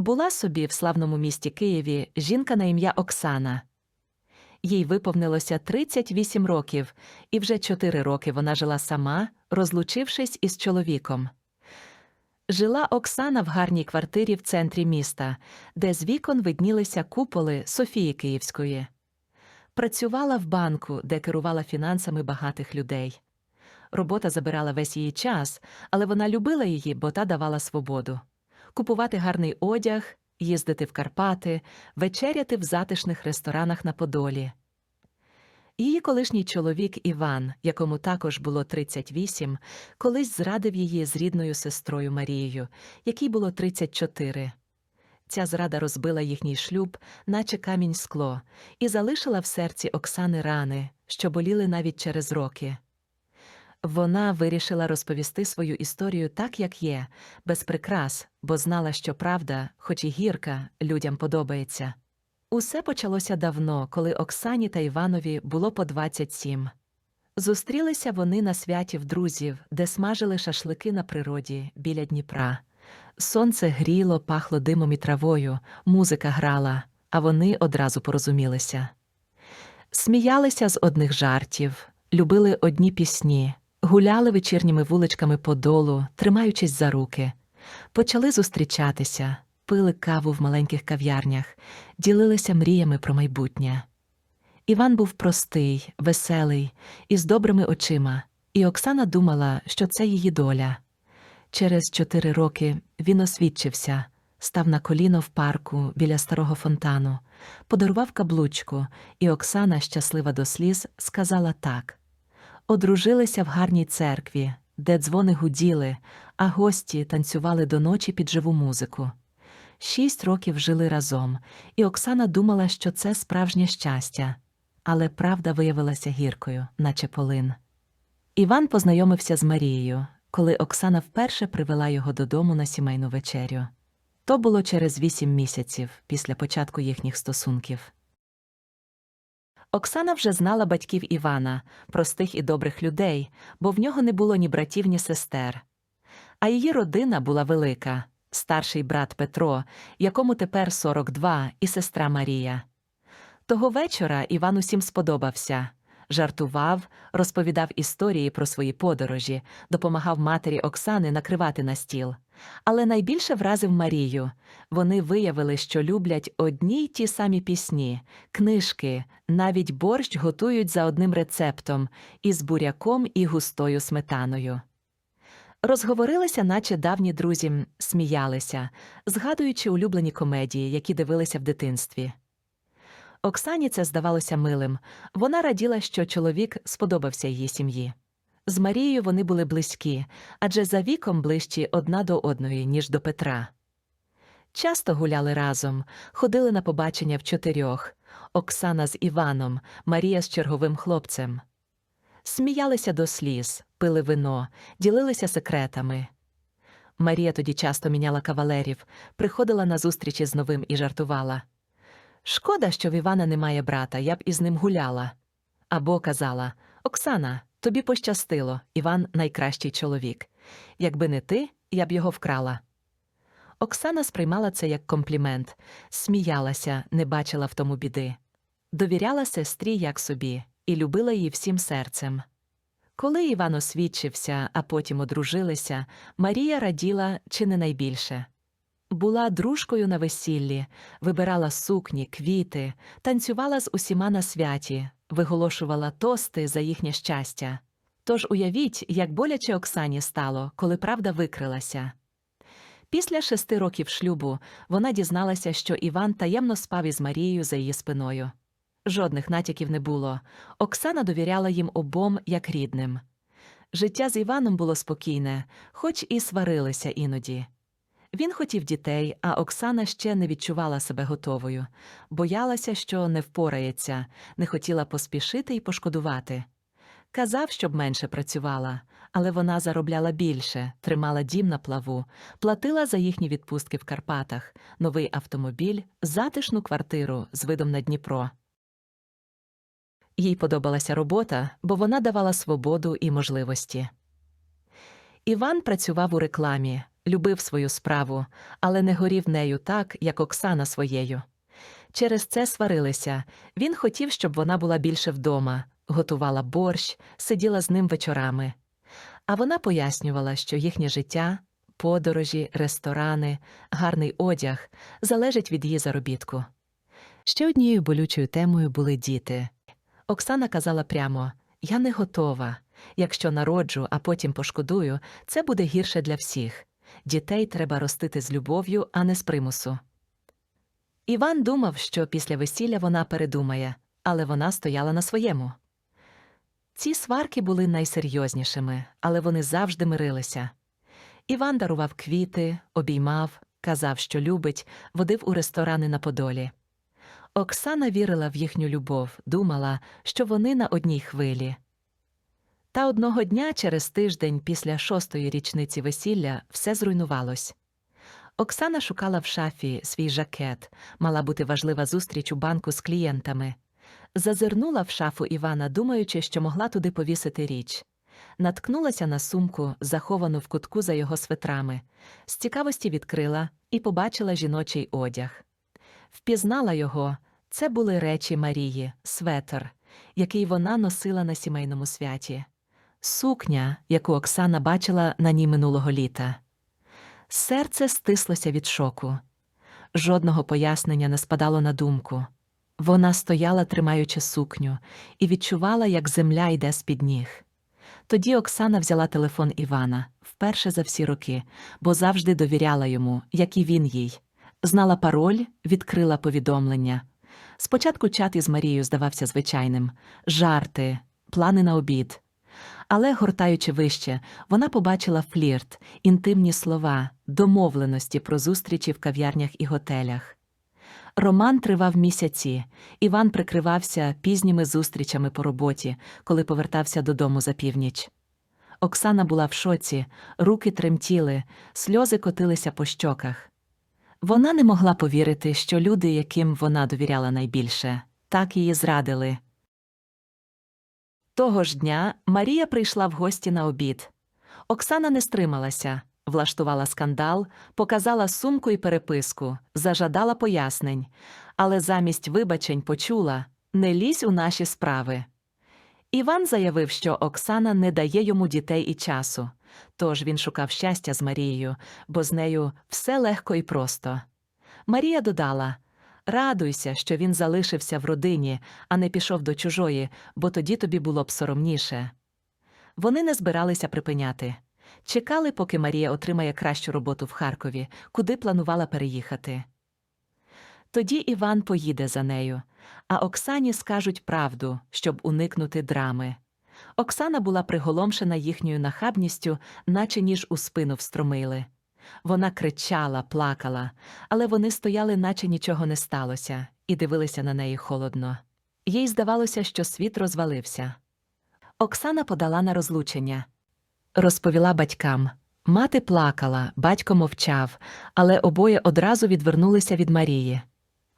Була собі в славному місті Києві жінка на ім'я Оксана. Їй виповнилося 38 років, і вже 4 роки вона жила сама, розлучившись із чоловіком. Жила Оксана в гарній квартирі в центрі міста, де з вікон виднілися куполи Софії Київської. Працювала в банку, де керувала фінансами багатих людей. Робота забирала весь її час, але вона любила її, бо та давала свободу. Купувати гарний одяг, їздити в Карпати, вечеряти в затишних ресторанах на Подолі. Її колишній чоловік Іван, якому також було 38, колись зрадив її з рідною сестрою Марією, якій було 34. Ця зрада розбила їхній шлюб, наче камінь скло, і залишила в серці Оксани рани, що боліли навіть через роки. Вона вирішила розповісти свою історію так, як є, без прикрас, бо знала, що правда, хоч і гірка, людям подобається. Усе почалося давно, коли Оксані та Іванові було по 27. Зустрілися вони на святі в друзів, де смажили шашлики на природі біля Дніпра. Сонце гріло, пахло димом і травою, музика грала, а вони одразу порозумілися. Сміялися з одних жартів, любили одні пісні, гуляли вечірніми вуличками подолу, тримаючись за руки. Почали зустрічатися, пили каву в маленьких кав'ярнях, ділилися мріями про майбутнє. Іван був простий, веселий, із добрими очима, і Оксана думала, що це її доля. Через чотири роки він освідчився, став на коліно в парку біля старого фонтану, подарував каблучку, і Оксана, щаслива до сліз, сказала так. Одружилися в гарній церкві, де дзвони гуділи, а гості танцювали до ночі під живу музику. Шість років жили разом, і Оксана думала, що це справжнє щастя. Але правда виявилася гіркою, наче полин. Іван познайомився з Марією, коли Оксана вперше привела його додому на сімейну вечерю. То було через вісім місяців після початку їхніх стосунків. Оксана вже знала батьків Івана, простих і добрих людей, бо в нього не було ні братів, ні сестер. А її родина була велика старший брат Петро, якому тепер 42, і сестра Марія. Того вечора Іван усім сподобався. Жартував, розповідав історії про свої подорожі, допомагав матері Оксани накривати на стіл. Але найбільше вразив Марію. Вони виявили, що люблять одні й ті самі пісні, книжки, навіть борщ готують за одним рецептом із буряком і густою сметаною. Розговорилися, наче давні друзі, сміялися, згадуючи улюблені комедії, які дивилися в дитинстві. Оксані це здавалося милим. Вона раділа, що чоловік сподобався її сім'ї. З Марією вони були близькі, адже за віком ближчі одна до одної, ніж до Петра. Часто гуляли разом, ходили на побачення в чотирьох Оксана з Іваном, Марія з черговим хлопцем. Сміялися до сліз, пили вино, ділилися секретами. Марія тоді часто міняла кавалерів, приходила на зустрічі з новим і жартувала. Шкода, що в Івана немає брата, я б із ним гуляла. Або казала Оксана, тобі пощастило, Іван найкращий чоловік. Якби не ти, я б його вкрала. Оксана сприймала це як комплімент, сміялася, не бачила в тому біди. Довіряла сестрі як собі і любила її всім серцем. Коли Іван освідчився, а потім одружилися, Марія раділа чи не найбільше. Була дружкою на весіллі, вибирала сукні, квіти, танцювала з усіма на святі, виголошувала тости за їхнє щастя. Тож уявіть, як боляче Оксані стало, коли правда викрилася. Після шести років шлюбу вона дізналася, що Іван таємно спав із Марією за її спиною. Жодних натяків не було. Оксана довіряла їм обом як рідним. Життя з Іваном було спокійне, хоч і сварилися іноді. Він хотів дітей, а Оксана ще не відчувала себе готовою, боялася, що не впорається, не хотіла поспішити і пошкодувати. Казав, щоб менше працювала, але вона заробляла більше, тримала дім на плаву, платила за їхні відпустки в Карпатах, новий автомобіль, затишну квартиру з видом на Дніпро. Їй подобалася робота, бо вона давала свободу і можливості. Іван працював у рекламі, любив свою справу, але не горів нею так, як Оксана своєю. Через це сварилися. Він хотів, щоб вона була більше вдома, готувала борщ, сиділа з ним вечорами. А вона пояснювала, що їхнє життя, подорожі, ресторани, гарний одяг залежить від її заробітку. Ще однією болючою темою були діти. Оксана казала прямо: Я не готова. Якщо народжу, а потім пошкодую, це буде гірше для всіх. Дітей треба ростити з любов'ю, а не з примусу. Іван думав, що після весілля вона передумає, але вона стояла на своєму. Ці сварки були найсерйознішими, але вони завжди мирилися. Іван дарував квіти, обіймав, казав, що любить, водив у ресторани на Подолі. Оксана вірила в їхню любов, думала, що вони на одній хвилі. Та одного дня, через тиждень після шостої річниці весілля, все зруйнувалось. Оксана шукала в шафі свій жакет, мала бути важлива зустріч у банку з клієнтами. Зазирнула в шафу Івана, думаючи, що могла туди повісити річ. Наткнулася на сумку, заховану в кутку за його свитрами. З цікавості відкрила і побачила жіночий одяг. Впізнала його це були речі Марії, светр, який вона носила на сімейному святі, сукня, яку Оксана бачила на ній минулого літа. Серце стислося від шоку. Жодного пояснення не спадало на думку. Вона стояла, тримаючи сукню, і відчувала, як земля йде з-під ніг. Тоді Оксана взяла телефон Івана вперше за всі роки, бо завжди довіряла йому, як і він їй. Знала пароль, відкрила повідомлення. Спочатку чат із Марією здавався звичайним жарти, плани на обід. Але, гортаючи вище, вона побачила флірт, інтимні слова, домовленості про зустрічі в кав'ярнях і готелях. Роман тривав місяці. Іван прикривався пізніми зустрічами по роботі, коли повертався додому за північ. Оксана була в шоці, руки тремтіли, сльози котилися по щоках. Вона не могла повірити, що люди, яким вона довіряла найбільше, так її зрадили. Того ж дня Марія прийшла в гості на обід. Оксана не стрималася, влаштувала скандал, показала сумку і переписку, зажадала пояснень, але замість вибачень почула не лізь у наші справи. Іван заявив, що Оксана не дає йому дітей і часу, тож він шукав щастя з Марією, бо з нею все легко і просто. Марія додала Радуйся, що він залишився в родині, а не пішов до чужої, бо тоді тобі було б соромніше. Вони не збиралися припиняти. Чекали, поки Марія отримає кращу роботу в Харкові, куди планувала переїхати. Тоді Іван поїде за нею, а Оксані скажуть правду, щоб уникнути драми. Оксана була приголомшена їхньою нахабністю, наче ніж у спину встромили. Вона кричала, плакала, але вони стояли, наче нічого не сталося, і дивилися на неї холодно. Їй здавалося, що світ розвалився. Оксана подала на розлучення. Розповіла батькам. Мати плакала, батько мовчав, але обоє одразу відвернулися від Марії.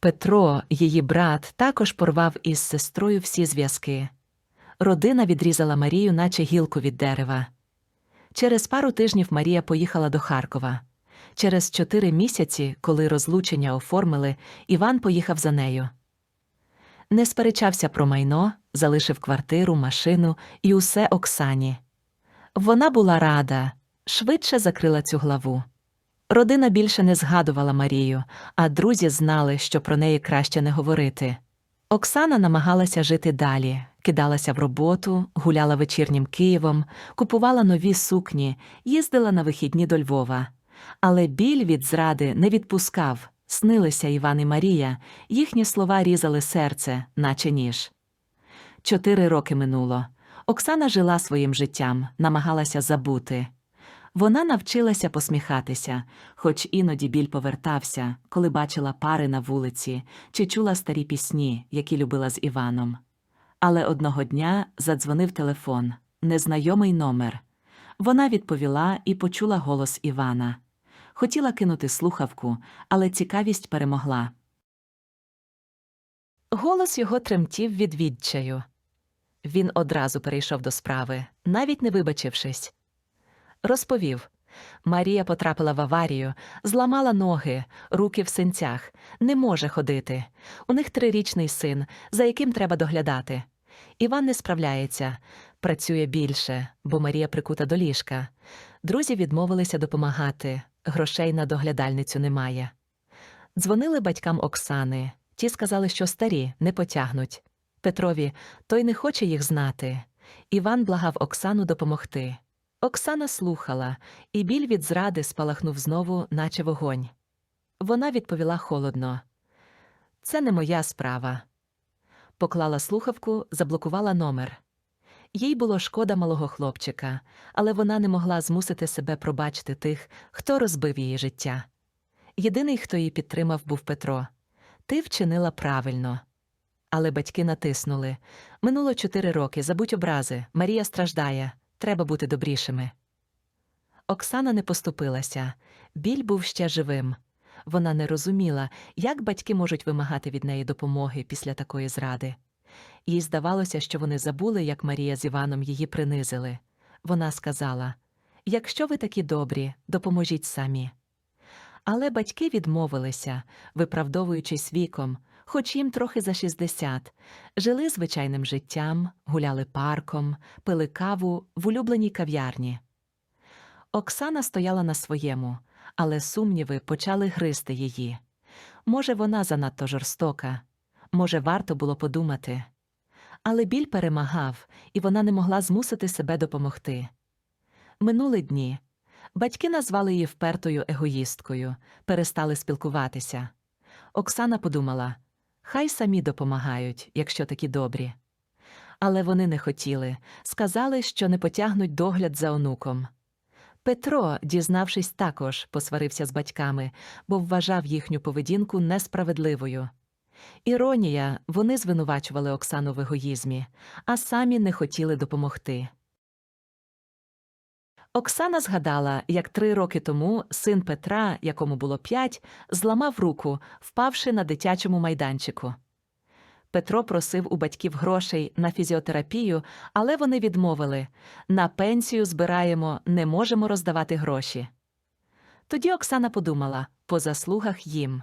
Петро, її брат, також порвав із сестрою всі зв'язки. Родина відрізала Марію, наче гілку від дерева. Через пару тижнів Марія поїхала до Харкова. Через чотири місяці, коли розлучення оформили, Іван поїхав за нею. Не сперечався про майно, залишив квартиру, машину і усе Оксані. Вона була рада, швидше закрила цю главу. Родина більше не згадувала Марію, а друзі знали, що про неї краще не говорити. Оксана намагалася жити далі, кидалася в роботу, гуляла вечірнім Києвом, купувала нові сукні, їздила на вихідні до Львова. Але біль від зради не відпускав, снилися Іван і Марія, їхні слова різали серце, наче ніж. Чотири роки минуло. Оксана жила своїм життям, намагалася забути. Вона навчилася посміхатися, хоч іноді біль повертався, коли бачила пари на вулиці чи чула старі пісні, які любила з Іваном. Але одного дня задзвонив телефон, незнайомий номер. Вона відповіла і почула голос Івана. Хотіла кинути слухавку, але цікавість перемогла. Голос його тремтів від відчаю. Він одразу перейшов до справи, навіть не вибачившись. Розповів Марія потрапила в аварію, зламала ноги, руки в синцях, не може ходити. У них трирічний син, за яким треба доглядати. Іван не справляється, працює більше, бо Марія прикута до ліжка. Друзі відмовилися допомагати, грошей на доглядальницю немає. Дзвонили батькам Оксани. Ті сказали, що старі не потягнуть. Петрові той не хоче їх знати. Іван благав Оксану допомогти. Оксана слухала, і біль від зради спалахнув знову, наче вогонь. Вона відповіла холодно: Це не моя справа. Поклала слухавку, заблокувала номер. Їй було шкода малого хлопчика, але вона не могла змусити себе пробачити тих, хто розбив її життя. Єдиний, хто її підтримав, був Петро. Ти вчинила правильно. Але батьки натиснули. Минуло чотири роки, забудь образи, Марія страждає, треба бути добрішими. Оксана не поступилася. Біль був ще живим. Вона не розуміла, як батьки можуть вимагати від неї допомоги після такої зради. Їй здавалося, що вони забули, як Марія з Іваном її принизили. Вона сказала: Якщо ви такі добрі, допоможіть самі. Але батьки відмовилися, виправдовуючись віком, хоч їм трохи за 60, жили звичайним життям, гуляли парком, пили каву в улюбленій кав'ярні. Оксана стояла на своєму, але сумніви почали гризти її. Може, вона занадто жорстока, може, варто було подумати. Але біль перемагав, і вона не могла змусити себе допомогти. Минули дні. Батьки назвали її впертою егоїсткою, перестали спілкуватися. Оксана подумала хай самі допомагають, якщо такі добрі. Але вони не хотіли, сказали, що не потягнуть догляд за онуком. Петро, дізнавшись, також посварився з батьками, бо вважав їхню поведінку несправедливою. Іронія, вони звинувачували Оксану в егоїзмі, а самі не хотіли допомогти. Оксана згадала, як три роки тому син Петра, якому було п'ять, зламав руку, впавши на дитячому майданчику. Петро просив у батьків грошей на фізіотерапію, але вони відмовили на пенсію збираємо, не можемо роздавати гроші. Тоді Оксана подумала по заслугах їм.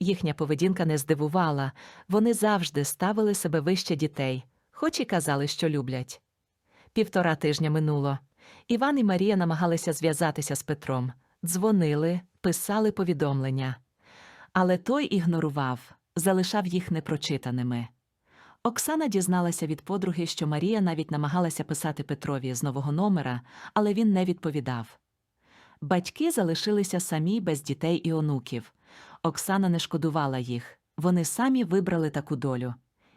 Їхня поведінка не здивувала, вони завжди ставили себе вище дітей, хоч і казали, що люблять. Півтора тижня минуло. Іван і Марія намагалися зв'язатися з Петром, дзвонили, писали повідомлення. Але той ігнорував, залишав їх непрочитаними. Оксана дізналася від подруги, що Марія навіть намагалася писати Петрові з нового номера, але він не відповідав. Батьки залишилися самі без дітей і онуків. Оксана не шкодувала їх, вони самі вибрали таку долю.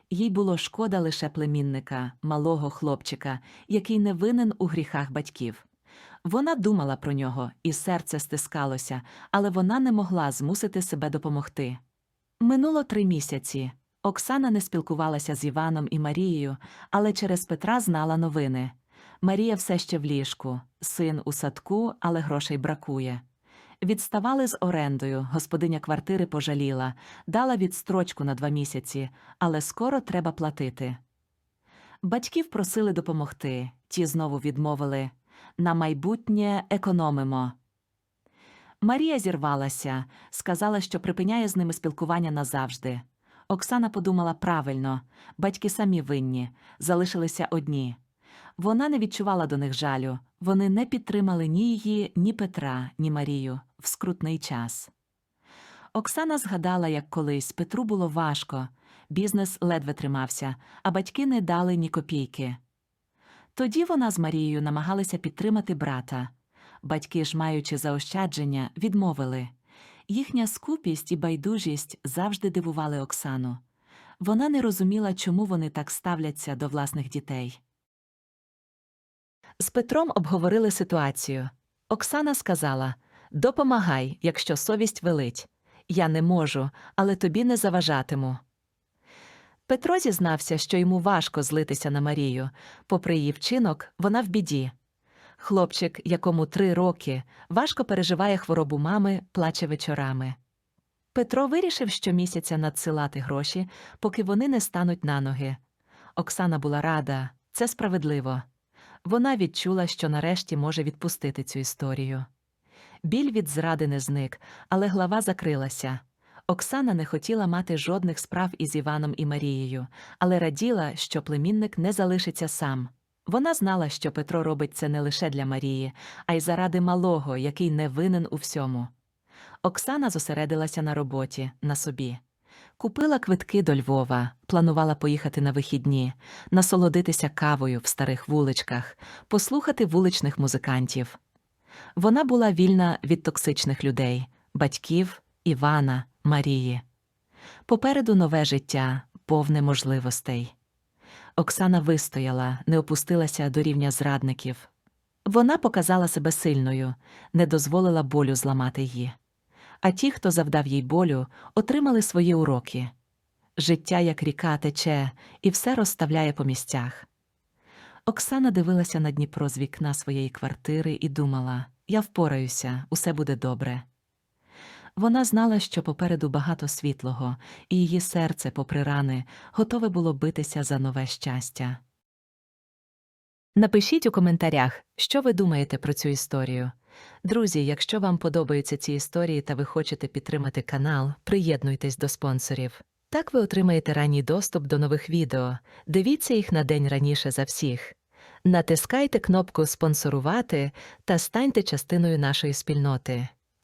Їй було шкода лише племінника, малого хлопчика, який не винен у гріхах батьків. Вона думала про нього, і серце стискалося, але вона не могла змусити себе допомогти. Минуло три місяці. Оксана не спілкувалася з Іваном і Марією, але через Петра знала новини. Марія все ще в ліжку, син у садку, але грошей бракує. Відставали з орендою, господиня квартири пожаліла, дала відстрочку на два місяці, але скоро треба платити. Батьків просили допомогти, ті знову відмовили на майбутнє економимо. Марія зірвалася, сказала, що припиняє з ними спілкування назавжди. Оксана подумала правильно батьки самі винні, залишилися одні. Вона не відчувала до них жалю, вони не підтримали ні її, ні Петра, ні Марію в скрутний час. Оксана згадала, як колись Петру було важко, бізнес ледве тримався, а батьки не дали ні копійки. Тоді вона з Марією намагалися підтримати брата. Батьки ж, маючи заощадження, відмовили. Їхня скупість і байдужість завжди дивували Оксану. Вона не розуміла, чому вони так ставляться до власних дітей. З Петром обговорили ситуацію. Оксана сказала Допомагай, якщо совість велить. Я не можу, але тобі не заважатиму. Петро зізнався, що йому важко злитися на Марію. Попри її вчинок, вона в біді. Хлопчик, якому три роки, важко переживає хворобу мами, плаче вечорами. Петро вирішив щомісяця надсилати гроші, поки вони не стануть на ноги. Оксана була рада, це справедливо. Вона відчула, що нарешті може відпустити цю історію. Біль від зради не зник, але глава закрилася. Оксана не хотіла мати жодних справ із Іваном і Марією, але раділа, що племінник не залишиться сам. Вона знала, що Петро робить це не лише для Марії, а й заради малого, який не винен у всьому. Оксана зосередилася на роботі, на собі. Купила квитки до Львова, планувала поїхати на вихідні, насолодитися кавою в старих вуличках, послухати вуличних музикантів. Вона була вільна від токсичних людей, батьків, Івана, Марії. Попереду нове життя, повне можливостей. Оксана вистояла, не опустилася до рівня зрадників. Вона показала себе сильною, не дозволила болю зламати її. А ті, хто завдав їй болю, отримали свої уроки. Життя, як ріка, тече, і все розставляє по місцях. Оксана дивилася на Дніпро з вікна своєї квартири і думала: я впораюся, усе буде добре. Вона знала, що попереду багато світлого, і її серце, попри рани, готове було битися за нове щастя. Напишіть у коментарях, що ви думаєте про цю історію. Друзі, якщо вам подобаються ці історії та ви хочете підтримати канал, приєднуйтесь до спонсорів. Так ви отримаєте ранній доступ до нових відео. Дивіться їх на день раніше за всіх. Натискайте кнопку Спонсорувати та станьте частиною нашої спільноти.